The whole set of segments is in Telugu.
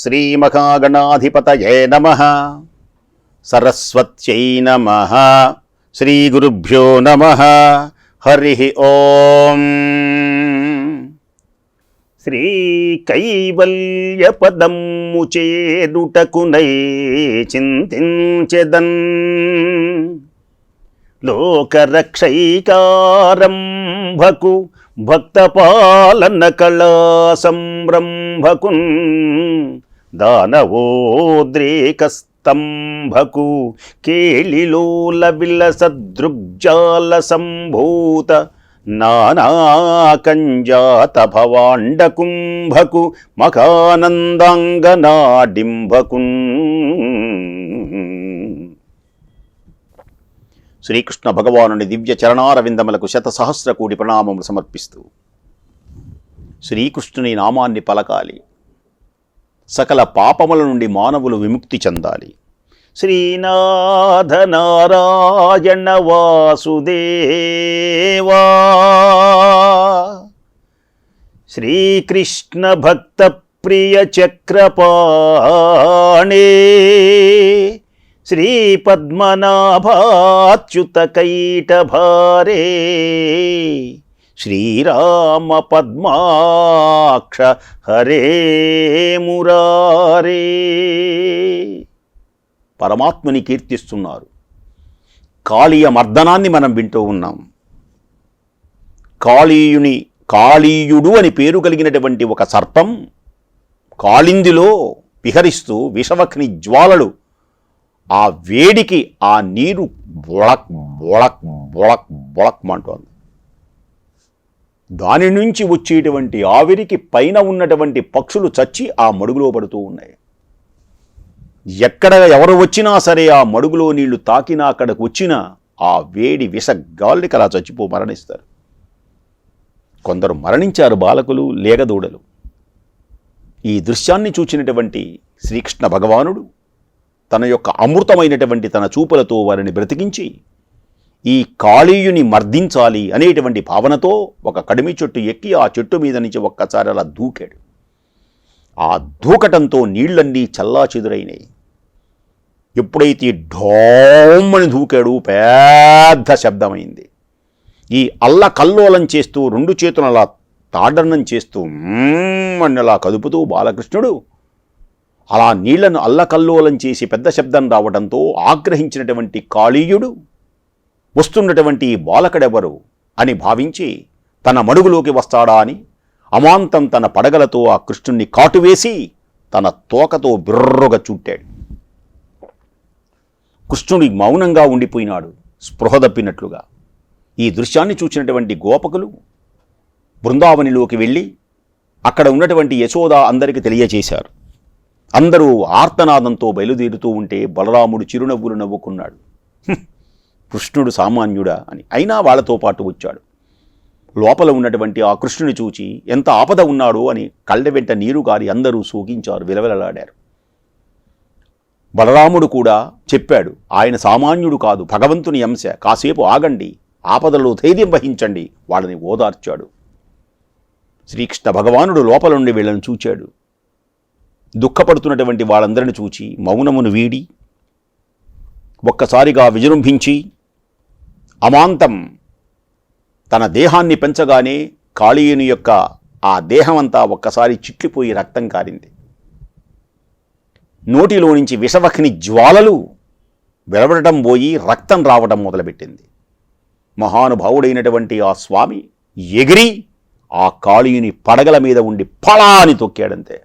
శ్రీమహాగణాధిపతయే నమ. సరస్వత్యై నమ. శ్రీగురుభ్యో నమ. హరి ఓం. శ్రీ కైవల్యపదమ్ము చింతించెదన్. లోకరక్షైకారంభకు భక్తపాలన కళా సంరంభకున్ దానవోద్రేకస్తంభకు కేళిలోల విలసదృగ్జాల సంభూత నానాకంజాత భవాండకుంభకు మకానందాంగనాడింభకున్ శ్రీకృష్ణ భగవానుని దివ్య చరణారవిందములకు శత సహస్ర కోటి ప్రణామములు సమర్పిస్తూ శ్రీకృష్ణుని నామాన్ని పలకాలి. సకల పాపముల నుండి మానవులు విముక్తి చెందాలి. శ్రీనాథ నారాయణ వాసుదేవా. శ్రీకృష్ణ భక్త ప్రియ చక్రపాణే. శ్రీపద్మనాభాచ్యుత కైటభారే. శ్రీరామ పద్మాక్ష హరే మురారే. పరమాత్మని కీర్తిస్తున్నారు. కాళీయ మర్దనాన్ని మనం వింటూ ఉన్నాం. కాళీయుని కాళీయుడు అని పేరు కలిగినటువంటి ఒక సర్పం కాళిందిలో విహరిస్తూ విషవక్ని జ్వాలలు ఆ వేడికి ఆ నీరు బొళక్ బొళక్ బొళక్ బొళక్ మంటోంది దాని నుంచి వచ్చేటువంటి ఆవిరికి పైన ఉన్నటువంటి పక్షులు చచ్చి ఆ మడుగులో పడుతూ ఉన్నాయి. ఎక్కడ ఎవరు వచ్చినా సరే ఆ మడుగులో నీళ్ళు తాకినా అక్కడికి వచ్చినా ఆ వేడి విష అలా చచ్చిపో మరణిస్తారు. కొందరు మరణించారు బాలకులు లేగదూడలు. ఈ దృశ్యాన్ని చూచినటువంటి శ్రీకృష్ణ భగవానుడు తన యొక్క అమృతమైనటువంటి తన చూపులతో వారిని బ్రతికించి ఈ కాళీయుని మర్దించాలి అనేటువంటి భావనతో ఒక కడిమి చెట్టు ఎక్కి ఆ చెట్టు మీద నుంచి ఒక్కసారి అలా దూకాడు. ఆ దూకటంతో నీళ్ళన్నీ చల్లా చెదురైనాయి ఎప్పుడైతే ఢోమ్మని దూకాడు పెద్ద శబ్దమైంది. ఈ అల్ల కల్లోలం చేస్తూ రెండు చేతులు అలా తాడన్నం చేస్తూ అని అలా కదుపుతూ బాలకృష్ణుడు అలా నీళ్ళను అల్లకల్లోలం చేసి పెద్ద శబ్దం రావడంతో ఆగ్రహించినటువంటి కాళీయుడు వస్తున్నటువంటి బాలకడెవరు అని భావించి తన మడుగులోకి వస్తాడా అని అమాంతం తన పడగలతో ఆ కృష్ణుణ్ణి కాటువేసి తన తోకతో బిర్రుగా చుట్టాడు. కృష్ణుడి మౌనంగా ఉండిపోయినాడు స్పృహ తప్పినట్లుగా. ఈ దృశ్యాన్ని చూసినటువంటి గోపకులు బృందావనిలోకి వెళ్ళి అక్కడ ఉన్నటువంటి యశోద అందరికీ తెలియచేశారు అందరూ ఆర్తనాదంతో బయలుదేరుతూ ఉంటే బలరాముడు చిరునవ్వులు నవ్వుకున్నాడు. కృష్ణుడు సామాన్యుడా అని. అయినా వాళ్ళతో పాటు వచ్చాడు. లోపల ఉన్నటువంటి ఆ కృష్ణుని చూచి ఎంత ఆపద ఉన్నాడో? అని కళ్ళ వెంట నీరు గారి అందరూ సూగించారు విలవిలలాడారు. బలరాముడు కూడా చెప్పాడు ఆయన సామాన్యుడు కాదు భగవంతుని అంశ. కాసేపు ఆగండి ఆపదలో ధైర్యం వహించండి వాళ్ళని ఓదార్చాడు. శ్రీకృష్ణ భగవానుడు లోపల నుండి వీళ్ళని చూచాడు. దుఃఖపడుతున్నటువంటి వాళ్ళందరిని చూచి మౌనమును వీడి ఒక్కసారిగా విజృంభించి అమాంతం. తన దేహాన్ని పెంచగానే కాళీయుని యొక్క ఆ దేహమంతా ఒక్కసారి చిట్లిపోయి రక్తం కారింది. నోటిలో నుంచి విషవఖిని జ్వాలలు వెలవడటం పోయి రక్తం రావడం మొదలుపెట్టింది. మహానుభావుడైనటువంటి ఆ స్వామి ఎగిరి ఆ కాళీయుని పడగల మీద ఉండి పళాని తొక్కాడంతే.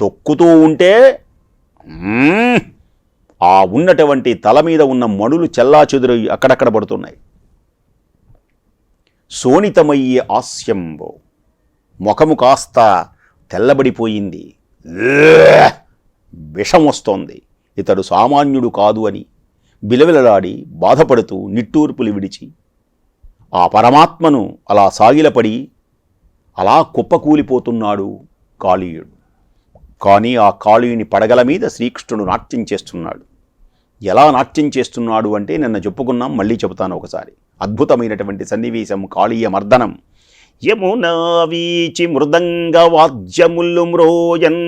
తొక్కుతూ ఉంటే ఆ ఉన్నటువంటి తల మీద ఉన్న మణులు చెల్లా చెదురు అక్కడక్కడ పడుతున్నాయి. శోణితమయ్యే ఆస్యంబో ముఖము కాస్త తెల్లబడిపోయింది. విషం వస్తోంది. ఇతడు సామాన్యుడు కాదు అని బిలవిలలాడి బాధపడుతూ నిట్టూర్పులు విడిచి ఆ పరమాత్మను అలా సాగిలపడి అలా కుప్పకూలిపోతున్నాడు కాళీయుడు. కానీ ఆ కాళీయుని పడగల మీద శ్రీకృష్ణుడు నాట్యం చేస్తున్నాడు. ఎలా నాట్యం చేస్తున్నాడు అంటే నిన్న చెప్పుకున్నాం మళ్ళీ చెబుతాను ఒకసారి. అద్భుతమైనటువంటి సన్నివేశం కాళీయ మర్దనం. యమునా వీచి మృదంగ వాద్యములు మ్రోయన్.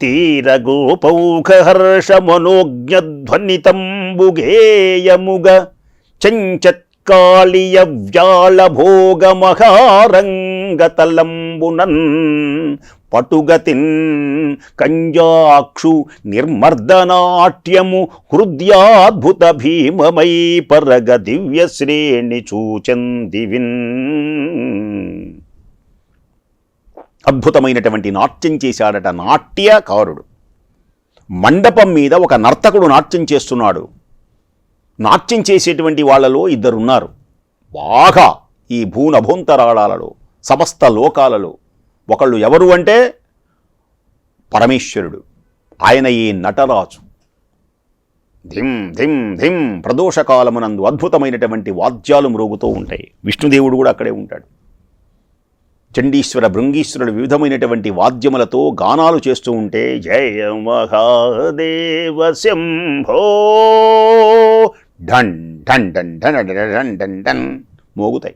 తీరగోపౌఖహర్ష మనోజ్ఞధ్వనితంబుగేయముగ చంచత్ చంచత్కాళియ వ్యాళభోగమహారంగతలంబునన్ పటుగతిన్ కంజాక్షు నిర్మర్దనాట్యము హృద్యాద్భుత భీమమై పరగ దివ్య శ్రేణి చూచందివిన్. అద్భుతమైనటువంటి నాట్యం చేశాడట నాట్యకారుడు. మండపం మీద ఒక నర్తకుడు నాట్యం చేస్తున్నాడు. నాట్యం చేసేటువంటి వాళ్ళలో ఇద్దరున్నారు. బాగా ఈ భూనభోంతరాళాలలో సమస్త లోకాలలో ఒకళ్ళు ఎవరు అంటే పరమేశ్వరుడు. ఆయన ఈ నటరాజు. ధిం ధిం ధిం ప్రదోషకాలమునందు అద్భుతమైనటువంటి వాద్యాలు మ్రోగుతూ ఉంటాయి. విష్ణుదేవుడు కూడా అక్కడే ఉంటాడు. చండీశ్వర భృంగీశ్వరుడు వివిధమైనటువంటి వాద్యములతో గానాలు చేస్తూ ఉంటే జయ మహాదేవ శంభో ఢన్ ఢన్ ఢన్ ఢన్ ఢన్ ఢన్ ఢన్ మోగుతాయి.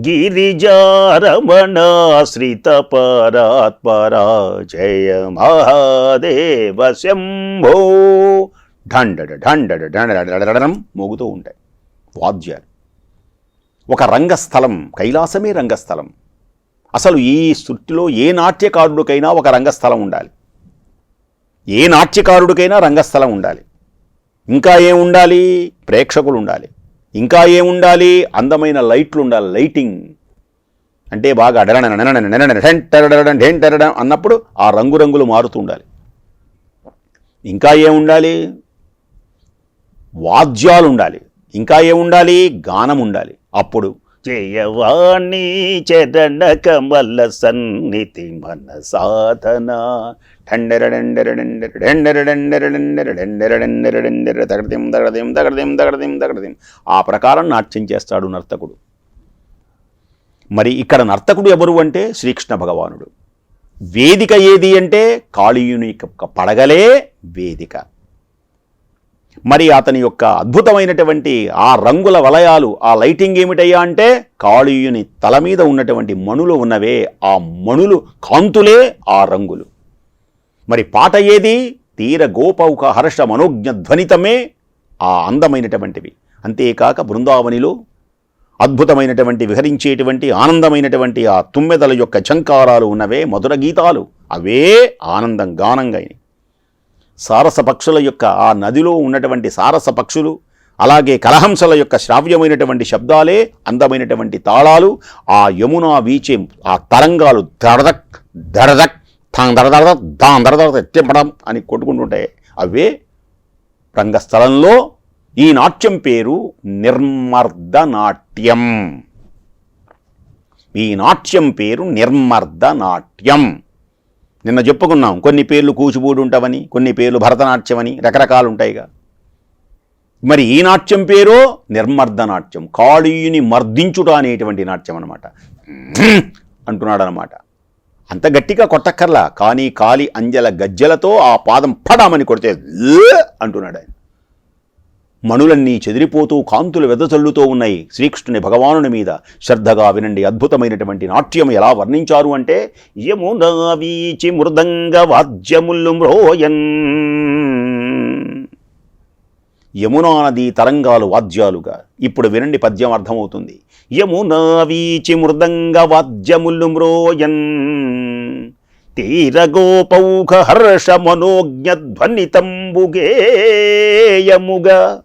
గిరిజారమణాశ్రిత పరాత్పరా జయ మహాదేవ శంభో ఢండడ ఢండడ ఢండడడడం మోగుతూ ఉంటాయి. వాద్యాలు. ఒక రంగస్థలం కైలాసమే రంగస్థలం. అసలు ఈ సృష్టిలో ఏ నాట్యకారుడికైనా ఒక రంగస్థలం ఉండాలి. ఏ నాట్యకారుడికైనా రంగస్థలం ఉండాలి. ఇంకా ఏం ఉండాలి? ప్రేక్షకులు ఉండాలి. ఇంకా ఏం ఉండాలి? అందమైన లైట్లు ఉండాలి. లైటింగ్. అంటే బాగా డెంటరడం అన్నప్పుడు ఆ రంగురంగులు మారుతూ ఉండాలి. ఇంకా ఏం ఉండాలి? వాద్యాలు ఉండాలి. ఇంకా ఏం ఉండాలి? గానం ఉండాలి. అప్పుడు జయవాణి చరణ కమల సన్నిధి మన సాధన తగడదేం తగడదిం తగడదిం తగడదేం తగడదిం ఆ ప్రకారం నాట్యం చేస్తాడు నర్తకుడు మరి ఇక్కడ నర్తకుడు ఎవరు అంటే శ్రీకృష్ణ భగవానుడు వేదిక ఏది అంటే కాళీయుని యొక్క పడగలే వేదిక మరి అతని యొక్క అద్భుతమైనటువంటి ఆ రంగుల వలయాలు ఆ లైటింగ్ ఏమిటయ్యా అంటే కాళీయుని తల మీద ఉన్నటువంటి మణులు ఉన్నవే ఆ మణులు కాంతులే ఆ రంగులు మరి పాట ఏది? తీర గోపౌక హర్ష మనోజ్ఞధ్వనితమే ఆ అందమైనటువంటివి. అంతేకాక బృందావనిలో అద్భుతమైనటువంటి విహరించేటువంటి ఆనందమైనటువంటి ఆ తుమ్మెదల యొక్క ఝంకారాలు ఉన్నవే మధుర గీతాలు. అవే ఆనందం గానంగా సారస పక్షుల యొక్క ఆ నదిలో ఉన్నటువంటి సారస పక్షులు అలాగే కలహంసల యొక్క శ్రావ్యమైనటువంటి శబ్దాలే అందమైనటువంటి తాళాలు ఆ యమునా వీచే ఆ తరంగాలు దరదక్ దరదక్ తాం దరదరద దాం దరదరద తిప్పడం అని కొట్టుకుంటుంటాయి అవే రంగస్థలంలో ఈ నాట్యం పేరు నిర్మర్ద నాట్యం ఈ నాట్యం పేరు నిర్మర్ద నాట్యం నిన్న చెప్పుకున్నాం కొన్ని పేర్లు కూచిపూడి ఉంటావని కొన్ని పేర్లు భరతనాట్యం అని రకరకాలు ఉంటాయిగా మరి ఈ నాట్యం పేరు నిర్మర్ద నాట్యం కాళీయుని మర్దించుట అనేటువంటి నాట్యం అనమాట అంటున్నాడనమాట అంత గట్టిగా కొట్టక్కర్లా. కానీ కాలి అంజల గజ్జలతో ఆ పాదం పడామని కొడితే అంటున్నాడు ఆయన. మణులన్నీ చెదిరిపోతూ కాంతులు వెదజల్లుతూ ఉన్నాయి. శ్రీకృష్ణుని భగవానుని మీద శ్రద్ధగా వినండి. అద్భుతమైనటువంటి నాట్యం ఎలా వర్ణించారు అంటే యమునా వీచి మృదంగ వాద్యములు మ్రోయన్ యమునా నది తరంగాలు వాద్యాలుగా. ఇప్పుడు వినండి పద్యం అర్థమవుతుంది. యమునా వీచి మృదంగ వాద్యములు మ్రోయన్. తీరగోపౌఖ హర్ష మనోజ్ఞ ధ్వనితంబుగేయముగా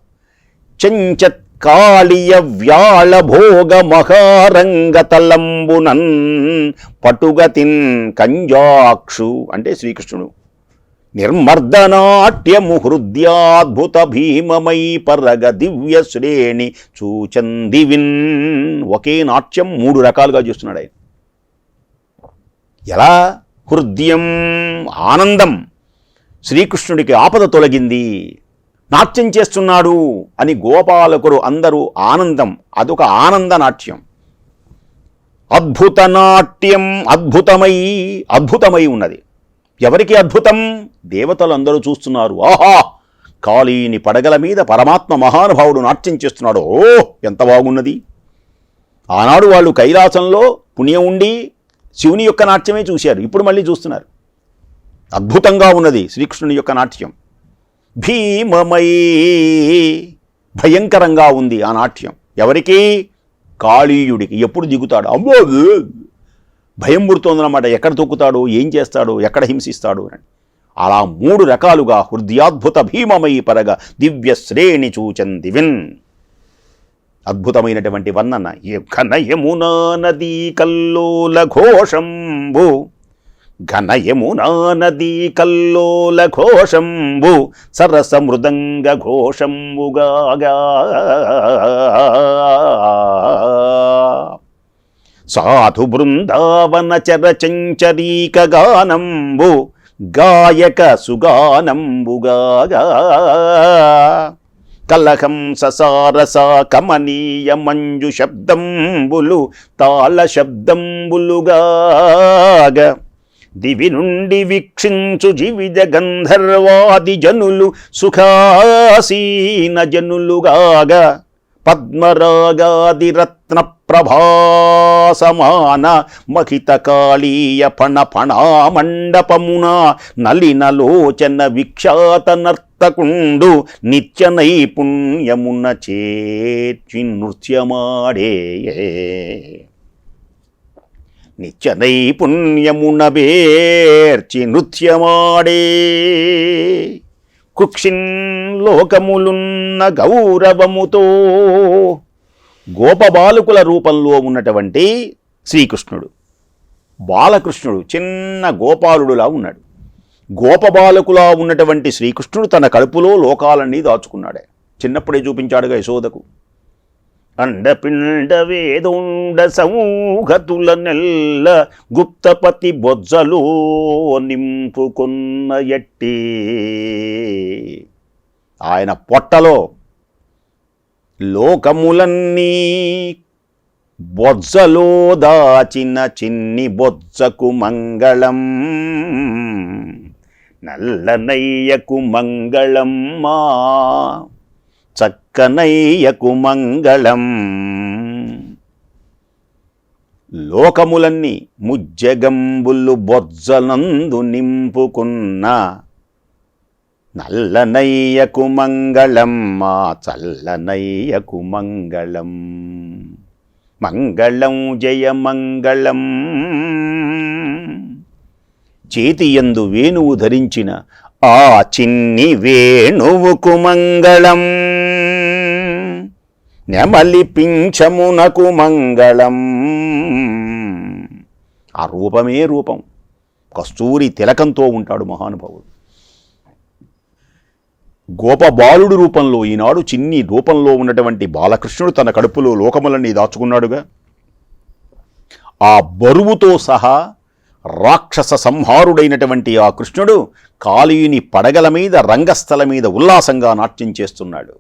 చెంచత్కాళియ వ్యాళ భోగ మహారంగతలంబునన్ పటుగతిన్ కంజాక్షు అంటే శ్రీకృష్ణుడు. నిర్మర్దనాట్యము హృద్యాద్భుత భీమమై పరగ దివ్య శ్రేణి చూచందివిన్. ఒకే నాట్యం మూడు రకాలుగా చేస్తున్నాడు ఆయన. ఎలా? హృదయం ఆనందం. శ్రీకృష్ణుడికి ఆపద తొలగింది. నాట్యం చేస్తున్నాడు అని గోపాలకుడు అందరూ ఆనందం అదొక ఆనంద నాట్యం. అద్భుత నాట్యం అద్భుతమై అద్భుతమై ఉన్నది. ఎవరికి అద్భుతం? దేవతలందరూ చూస్తున్నారు. ఆహా! కాళీని పడగల మీద పరమాత్మ మహానుభావుడు నాట్యం చేస్తున్నాడు. ఓ ఎంత బాగున్నది! ఆనాడు వాళ్ళు కైలాసంలో పుణ్యం ఉండి శివుని యొక్క నాట్యమే చూశారు. ఇప్పుడు మళ్ళీ చూస్తున్నారు. అద్భుతంగా ఉన్నది శ్రీకృష్ణుని యొక్క నాట్యం. భీమమై భయంకరంగా ఉంది ఆ నాట్యం. ఎవరికి? కాళీయుడికి. ఎప్పుడు దిగుతాడు? అమ్మో! భయం పుడుతోందన్నమాట. ఎక్కడ తొక్కుతాడు? ఏం చేస్తాడు? ఎక్కడ హింసిస్తాడు? అని. అలా మూడు రకాలుగా హృదయాద్భుత భీమమై పరగ దివ్య శ్రేణి చూచన్ దివిన్ అద్భుతమైనటువంటి వర్ణన. ఏ ఘన యమునా నదీ కల్లోల ఘోషంబు. ఘన యమునా నదీ కల్లోల ఘోషంబు. సరస మృదంగ ఘోషంబుగా సాధు బృందావన చరచంచరీక గానంబు గాయక సుగానంబుగాగా కలహం ససారస కమనీయ మంజు శబ్దంబులు తాళ శబ్దంబులుగాగ దివి నుండి వీక్షించు జీవిజ గంధర్వాది జనులు సుఖాసీన జనులుగాగ పద్మరాగాదిరత్న ప్రభాసమాన మహితకాళీయ కాళీయ నలినలోచన విఖ్యాత నర్తకుండు నిత్య నైపుణ్యమున చేర్చి నృత్యమాడే నిత్య నైపుణ్యమున బేర్చి నృత్యమాడే కుక్షిన్ లోకములున్న గౌరవముతో గోపబాలుకుల రూపంలో ఉన్నటువంటి శ్రీకృష్ణుడు. బాలకృష్ణుడు చిన్న గోపాలుడులా ఉన్నాడు. గోపబాలకులా ఉన్నటువంటి శ్రీకృష్ణుడు తన కడుపులో లోకాలన్నీ దాచుకున్నాడే. చిన్నప్పుడే చూపించాడుగా యశోదకు. అండపిండ వేదోండ సమూహతుల నెల్ల గుప్తపతి బొజ్జలో నింపుకున్న ఎట్టి. ఆయన పొట్టలో లోకములన్నీ బొజ్జలో దాచిన చిన్ని బొజ్జకు మంగళం. నల్లనయ్యకు మంగళం మా చక్కనయ్యకు మంగళం లోకములన్నీ ముజ్జగంబులు బొజ్జనందు నింపుకున్న నల్లనయ్యకు మంగళం మా చల్లనయ్యకు మంగళం మంగళం జయ మంగళం. చేతియందు వేణువు ధరించిన ఆ చిన్ని వేణువుకు మంగళం. నెమలి పింఛమునకు మంగళం. ఆ రూపమే రూపం. కస్తూరి తిలకంతో ఉంటాడు మహానుభావుడు. గోపబాలుడు రూపంలో ఈనాడు చిన్ని రూపంలో ఉన్నటువంటి బాలకృష్ణుడు తన కడుపులో లోకములన్నీ దాచుకున్నాడుగా. ఆ బరువుతో సహా రాక్షస సంహారుడైనటువంటి ఆ కృష్ణుడు కాళీయుని పడగల మీద రంగస్థల మీద ఉల్లాసంగా నాట్యం చేస్తున్నాడు.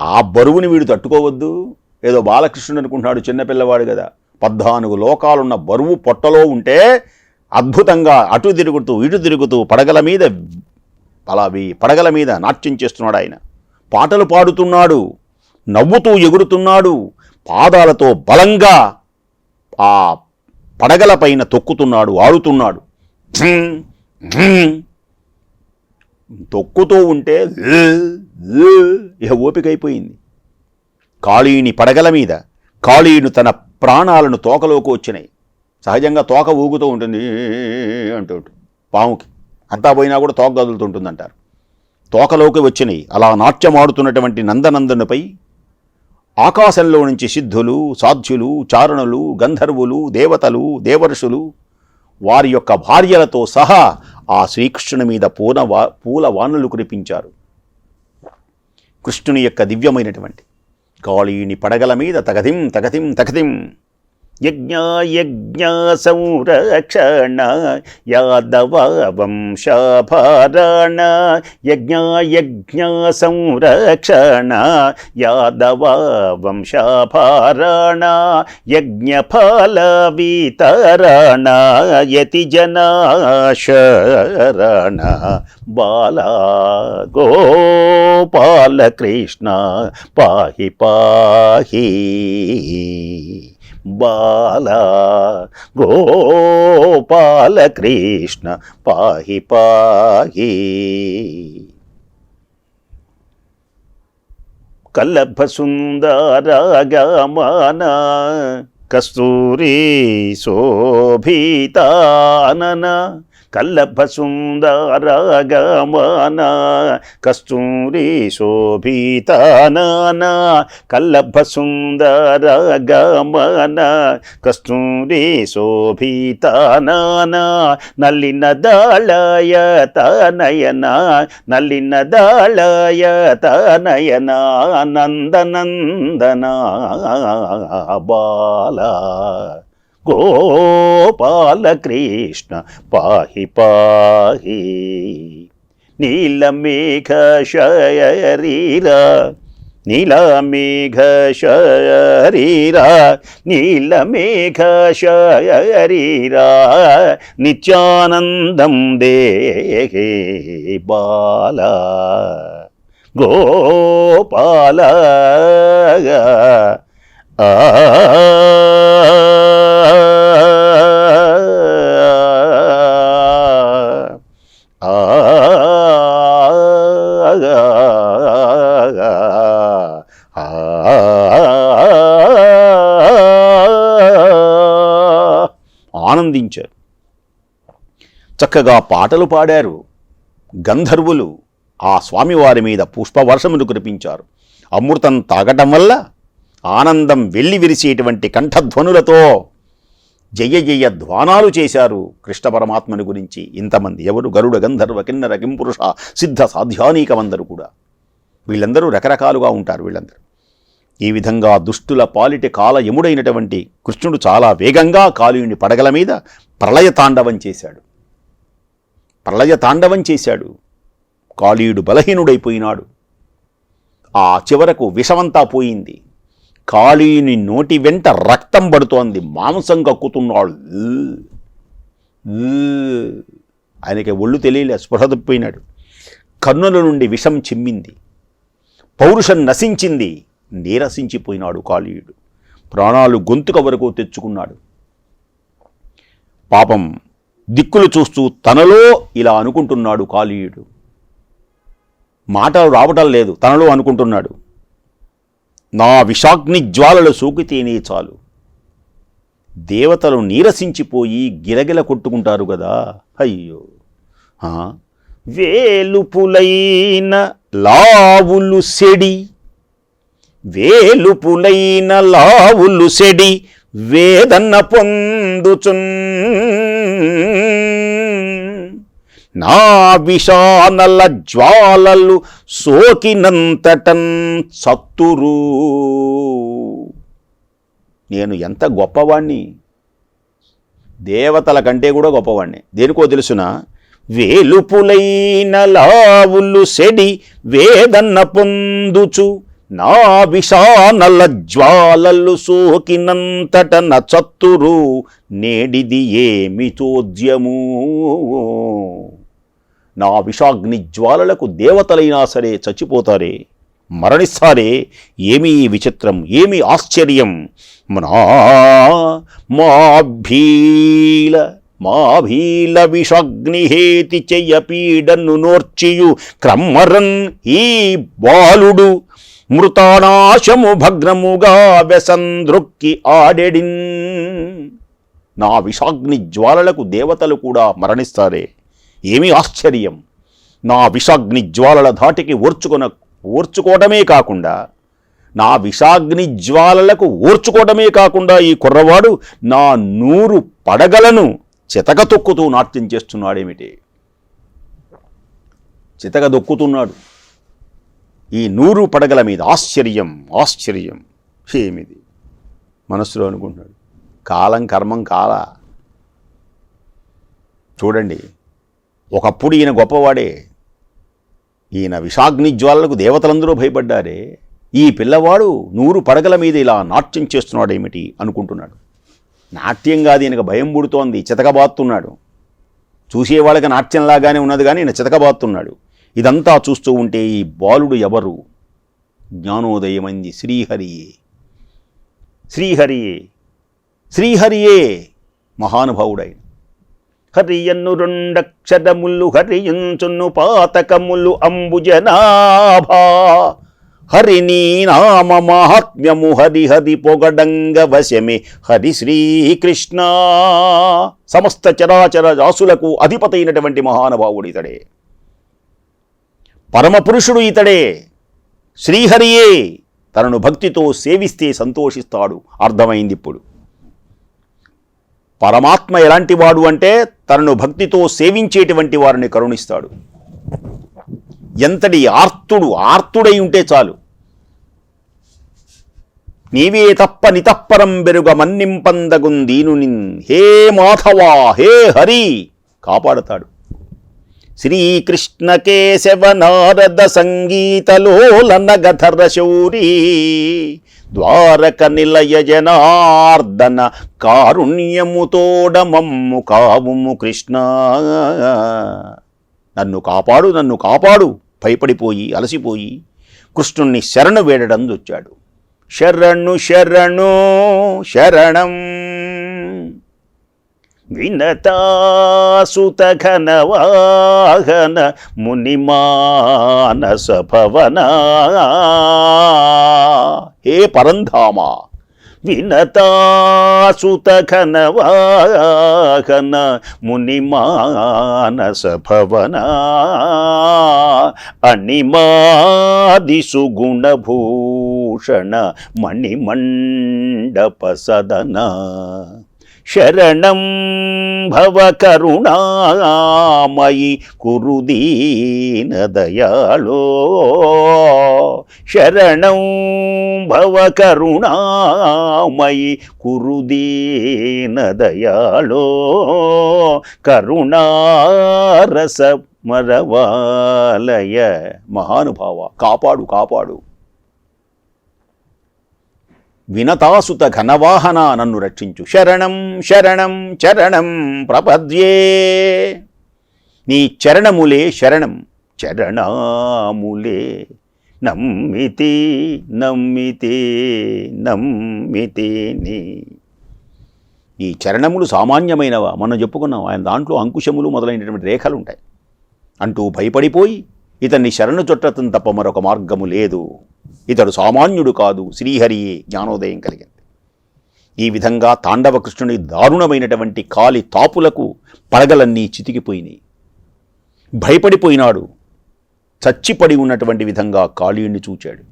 ఆ బరువుని వీడు తట్టుకోవద్దు. ఏదో బాలకృష్ణుడు అనుకుంటున్నాడు చిన్నపిల్లవాడు కదా. పద్నాలుగు లోకాలున్న బరువు పొట్టలో ఉంటే అద్భుతంగా అటు తిరుగుతూ ఇటు తిరుగుతూ పడగల మీద అలావి పడగల మీద నాట్యం చేస్తున్నాడు ఆయన. పాటలు పాడుతున్నాడు నవ్వుతూ ఎగురుతున్నాడు. పాదాలతో బలంగా ఆ పడగల పైన తొక్కుతున్నాడు ఆడుతున్నాడు. తొక్కుతూ ఉంటే ల్, ల్, ఓపిక అయిపోయింది కాళీని పడగల మీద కాళీయుడు తన ప్రాణాలను తోకలోకి వచ్చినాయి. సహజంగా తోక ఊగుతూ ఉంటుంది. అంటూ పాముకి. అంతా పోయినా కూడా తోక కదులుతుంటుందంటారు. తోకలోకి వచ్చినాయి. అలా నాట్యం ఆడుతున్నటువంటి నందనందనుపై ఆకాశంలో నుంచి సిద్ధులు సాధ్యులు చారణులు గంధర్వులు దేవతలు దేవర్షులు వారి యొక్క భార్యలతో సహా ఆ శ్రీకృష్ణుని మీద పూల వా పూల వానలు కురిపించారు. కృష్ణుని యొక్క దివ్యమైనటువంటి గాళీని పడగల మీద తగదిం తగదిం తగదిం యజ్ఞ యాదవ వంశాభారణ యజ్ఞ యాదవ వంశాభారణ యజ్ఞఫల వితరణ యతి జనాశరణ బాల గోపాల పాహి పాహి. బాల గోపాల కృష్ణ పాహి పాహి. కల్లభ సుందరగమన కస్తూరి శోభితానన కల్లభ సుందరగమన కస్తూరి శోభితానన కల్లభ సుందరగమన కస్తూరి శోభితానన నల్లిన దాళయ తనయన నల్లిన దాళయ తనయన నందనందన బాల. గోపాలకృష్ణ పాహి పాహి. నీలమేఘ శరీరా నీలమేఘ శరీరా నీలమేఘ శరీరా నిత్యానందం దేహే బాల. గోపాల ఆనందించారు. చక్కగా పాటలు పాడారు. గంధర్వులు ఆ స్వామివారి మీద పుష్పవర్షమును కురిపించారు. అమృతం తాగటం వల్ల ఆనందం వెళ్ళి విరిసేటువంటి కంఠధ్వనులతో జయ జయ ధ్వానాలు చేశారు కృష్ణ పరమాత్మని గురించి ఇంతమంది ఎవరు? గరుడ గంధర్వ కిన్నర కింపురుష సిద్ధ సాధ్యానీకమందరూ కూడా. వీళ్ళందరూ రకరకాలుగా ఉంటారు వీళ్ళందరూ. ఈ విధంగా దుష్టుల పాలిటి కాల యముడైనటువంటి కృష్ణుడు చాలా వేగంగా కాళీయుని పడగల మీద ప్రళయ తాండవం చేశాడు. ప్రళయ తాండవం చేశాడు. కాళీయుడు బలహీనుడైపోయినాడు. ఆ చివరకు విషమంతా పోయింది. కాళీయుని నోటి వెంట రక్తం పడుతోంది. మాంసం కక్కుతున్నాడు. ఆయనకి ఒళ్ళు తెలియలే స్పృహ తప్పిపోయినాడు. కన్నుల నుండి విషం చిమ్మింది. పౌరుషం నశించింది. నీరసించిపోయినాడు కాళీయుడు. ప్రాణాలు గొంతుక వరకు తెచ్చుకున్నాడు. పాపం దిక్కులు చూస్తూ తనలో ఇలా అనుకుంటున్నాడు కాళీయుడు. మాటలు రావటం లేదు తనలో అనుకుంటున్నాడు. నా విషాగ్ని జ్వాలలు సోకితేనే చాలు. దేవతలు నీరసించిపోయి గిలగిల కొట్టుకుంటారు కదా అయ్యో. వేలుపులైన లావులు సెడి. వేలుపులైన లావులు సెడి. వేదన్న పొందుచున్ నా విషానల జ్వాలలు సోకినంతటన్ చత్తురు నేను ఎంత గొప్పవాణ్ణి? దేవతల కంటే కూడా గొప్పవాణ్ణి. దేనికో తెలుసునా? వేలుపులైన లావులు సెడి వేదన్న పొందుచు నా విషానల జ్వాలలు సోకినంతట నచత్తురు నేడిది ఏమి చోద్యము నా విషాగ్ని జ్వాలలకు దేవతలైనా సరే చచ్చిపోతారే. మరణిస్తారే. ఏమీ విచిత్రం ఏమి ఆశ్చర్యం. మనా మాభీల మాభీల విషాగ్నిహేతి చెయ్యపీడన్ను నోర్చియు క్రమ్మరన్ ఈ బాలుడు. మృతానాశము భగ్నముగా వ్యసందృక్కి ఆడెడిన్. నా విషాగ్ని జ్వాలలకు దేవతలు కూడా మరణిస్తారే. ఏమి ఆశ్చర్యం. నా విషాగ్ని జ్వాలల ధాటికి ఓర్చుకొన ఓర్చుకోవడమే కాకుండా నా విషాగ్ని జ్వాలలకు ఓర్చుకోవడమే కాకుండా ఈ కుర్రవాడు నా నూరు పడగలను చితక తొక్కుతూ నాట్యం చేస్తున్నాడేమిటి? చితక దొక్కుతున్నాడు. ఈ నూరు పడగల మీద ఆశ్చర్యం ఆశ్చర్యం. ఏమిది? మనస్సులో అనుకుంటున్నాడు. కాలం కర్మం కాల? చూడండి. ఒకప్పుడు ఈయన గొప్పవాడే. ఈయన విషాగ్ని జ్వాలలకు దేవతలందరూ భయపడ్డారే. ఈ పిల్లవాడు నూరు పడగల మీద ఇలా నాట్యం చేస్తున్నాడు ఏమిటి అనుకుంటున్నాడు. నాట్యం కాదు ఈయనకు భయం పుడుతోంది చితకబాతున్నాడు. చూసేవాళ్ళకి నాట్యంలాగానే ఉన్నది కానీ ఈయన చితకబాతున్నాడు. ఇదంతా చూస్తూ ఉంటే ఈ బాలుడు ఎవరు? జ్ఞానోదయమంది శ్రీహరియే. శ్రీహరియే. శ్రీహరియే. మహానుభావుడైన. హరియన్ను రెండక్షరములు హరియుంచును పాతకములు అంబుజనాభా హరినీ నామ మహాత్మ్యము హరి హరి పొగడంగ వశమే. హరి శ్రీకృష్ణ. సమస్త చరాచర రాసులకు అధిపతైనటువంటి మహానుభావుడు ఇతడే. పరమపురుషుడు ఇతడే. శ్రీహరియే. తనను భక్తితో సేవిస్తే సంతోషిస్తాడు. అర్థమైంది ఇప్పుడు. పరమాత్మ ఎలాంటి వాడు అంటే తనను భక్తితో సేవించేటువంటి వారిని కరుణిస్తాడు. ఎంతటి ఆర్తుడు ఆర్తుడై ఉంటే చాలు. నీవే తప్ప నితప్పరం బెరుగ మన్నింపందగుందీనునిన్ హే మాధవా హే హరి కాపాడతాడు. శ్రీకృష్ణ కేశవ నారద సంగీతలోలన గధర శౌరీ. ద్వారక నిలయ జనార్దన కారుణ్యముతోడ మమ్ము కావుము కృష్ణ. నన్ను కాపాడు నన్ను కాపాడు భయపడిపోయి అలసిపోయి కృష్ణుణ్ణి శరణు వేడడం వచ్చాడు శరణు శరణు. శరణం వినతాసుత ఘనవాహన మునిమానస భవనా. హే పరంధామ వినతాసుతఘనవాహన మునిమానస భవన అణిమాదిసు గుణభూషణ మణిమండప సదనా. శరణం భవ కరుణామయి కురుదీన దయాళో శరణం భవ కరుణామయి కురుదీన దయాళో కరుణారస మరవాలయ మహానుభావ కాపాడు కాపాడు వినతాసుత ఘనవాహన నన్ను రక్షించు. శరణం శరణం చరణం ప్రపద్యే. నీ చరణములే శరణం చరణాములే. నమ్మితి నమ్మితే నమ్మితే నీ. ఈ చరణములు సామాన్యమైనవా? మనం చెప్పుకున్నాం ఆయన దాంట్లో అంకుశములు మొదలైనటువంటి రేఖలు ఉంటాయి అంటూ భయపడిపోయి ఇతన్ని శరణు చొట్టతం తప్ప మరొక మార్గము లేదు. ఇతడు సామాన్యుడు కాదు శ్రీహరియే జ్ఞానోదయం కలిగింది. ఈ విధంగా తాండవ కృష్ణుని దారుణమైనటువంటి కాలి తాపులకు పడగలన్నీ చితికిపోయినాయి. భయపడిపోయినాడు. చచ్చిపడి ఉన్నటువంటి విధంగా కాళీయుణ్ణి చూచాడు.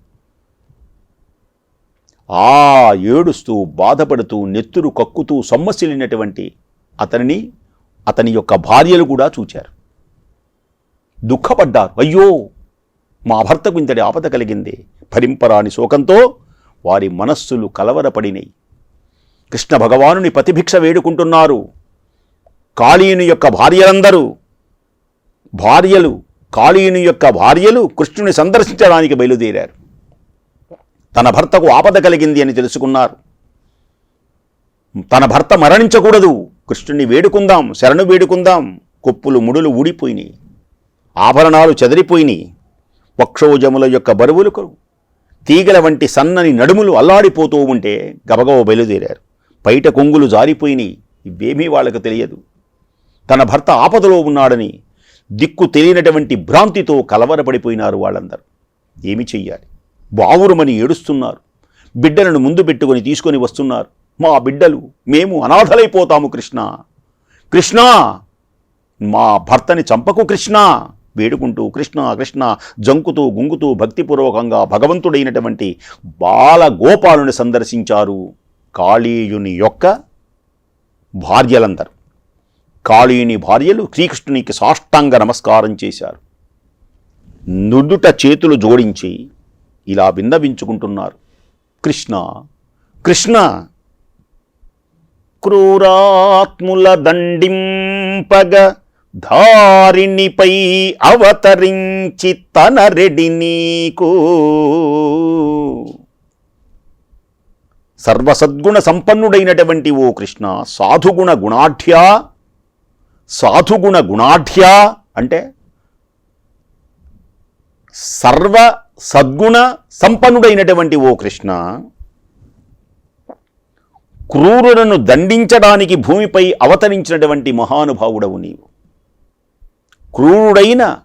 ఆ ఏడుస్తూ బాధపడుతూ నెత్తురు కక్కుతూ సొమ్మసిల్లినటువంటి అతనిని అతని యొక్క భార్యలు కూడా చూచారు. దుఃఖపడ్డారు. అయ్యో! మా భర్తకు ఇంతటి ఆపద కలిగింది. భరింపరాని శోకంతో వారి మనస్సులు కలవరపడినాయి కృష్ణ భగవానుని ప్రతిభిక్ష వేడుకుంటున్నారు. కాళీయుని యొక్క భార్యలందరూ భార్యలు కాళీయుని యొక్క భార్యలు కృష్ణుని సందర్శించడానికి బయలుదేరారు. తన భర్తకు ఆపద కలిగింది అని తెలుసుకున్నారు. తన భర్త మరణించకూడదు. కృష్ణుని వేడుకుందాం శరణు వేడుకుందాం. కొప్పులు ముడులు ఊడిపోయినాయి ఆభరణాలు చెదిరిపోయినాయి వక్షోజముల యొక్క బరువులకు తీగల వంటి సన్నని నడుములు అల్లాడిపోతూ ఉంటే గబగబ బయలుదేరారు. బయట కొంగులు జారిపోయినాయి. ఇవేమీ వాళ్ళకు తెలియదు. తన భర్త ఆపదలో ఉన్నాడని దిక్కు తెలియనటువంటి భ్రాంతితో కలవరపడిపోయినారు వాళ్ళందరూ. ఏమి చెయ్యాలి? బావురుమని ఏడుస్తున్నారు. బిడ్డలను ముందు పెట్టుకొని తీసుకొని వస్తున్నారు. మా బిడ్డలు మేము అనాథలైపోతాము కృష్ణ. కృష్ణ! మా భర్తని చంపకు కృష్ణ! వేడుకుంటూ కృష్ణ కృష్ణ జంకుతూ గుంగుతూ భక్తిపూర్వకంగా భగవంతుడైనటువంటి బాలగోపాలుని సందర్శించారు కాళీయుని యొక్క భార్యలందరూ. కాళీయుని భార్యలు శ్రీకృష్ణునికి సాష్టాంగ నమస్కారం చేశారు. నుదుట చేతులు జోడించి ఇలా విన్నవించుకుంటున్నారు. కృష్ణ కృష్ణ క్రూరాత్ముల దండింపగ ధారిణిపై అవతరించి తన రెడి నీకు. సర్వసద్గుణ సంపన్నుడైనటువంటి ఓ కృష్ణ సాధుగుణ గుణాఢ్య సాధుగుణ గుణాఢ్య అంటే సర్వ సద్గుణ సంపన్నుడైనటువంటి ఓ కృష్ణ క్రూరులను దండించడానికి భూమిపై అవతరించినటువంటి మహానుభావుడవు నీవు. క్రూరుడైన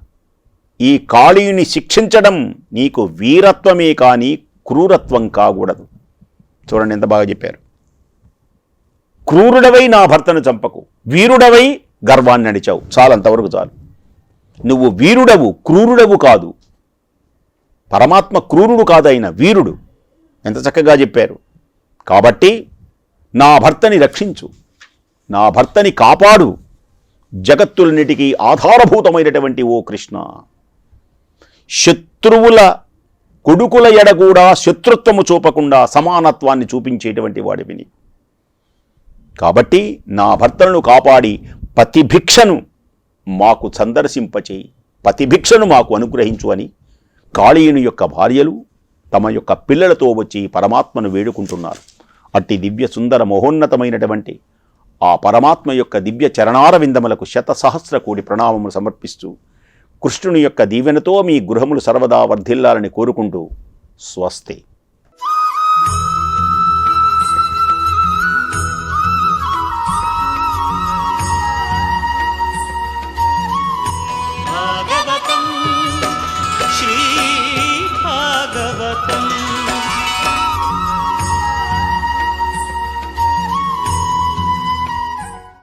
ఈ కాళీయుని శిక్షించడం నీకు వీరత్వమే కానీ క్రూరత్వం కాకూడదు. చూడండి ఎంత బాగా చెప్పారు. క్రూరుడవై నా భర్తను చంపకు వీరుడవై గర్వాన్ని నడిచావు. చాలంతవరకు చాలు. నువ్వు వీరుడవు క్రూరుడవు కాదు. పరమాత్మ క్రూరుడు కాదైన వీరుడు ఎంత చక్కగా చెప్పారు. కాబట్టి నా భర్తని రక్షించు. నా భర్తని కాపాడు. జగత్తులన్నిటికీ ఆధారభూతమైనటువంటి ఓ కృష్ణ. శత్రువుల కొడుకుల ఎడ కూడా శత్రుత్వము చూపకుండా సమానత్వాన్ని చూపించేటువంటి వాడివిని. కాబట్టి నా భర్తలను కాపాడి పతిభిక్షను మాకు సందర్శింపచేయి. పతిభిక్షను మాకు అనుగ్రహించు అని కాళీయుని యొక్క భార్యలు తమ యొక్క పిల్లలతో వచ్చి పరమాత్మను వేడుకుంటున్నారు. అట్టి దివ్య సుందర మహోన్నతమైనటువంటి ఆ పరమాత్మ యొక్క దివ్య చరణార శతసహస్ర శత ప్రణామములు సమర్పిస్తూ కృష్ణుని యొక్క దీవెనతో మీ గృహములు సర్వదా వర్ధిల్లాలని కోరుకుంటూ స్వస్తి.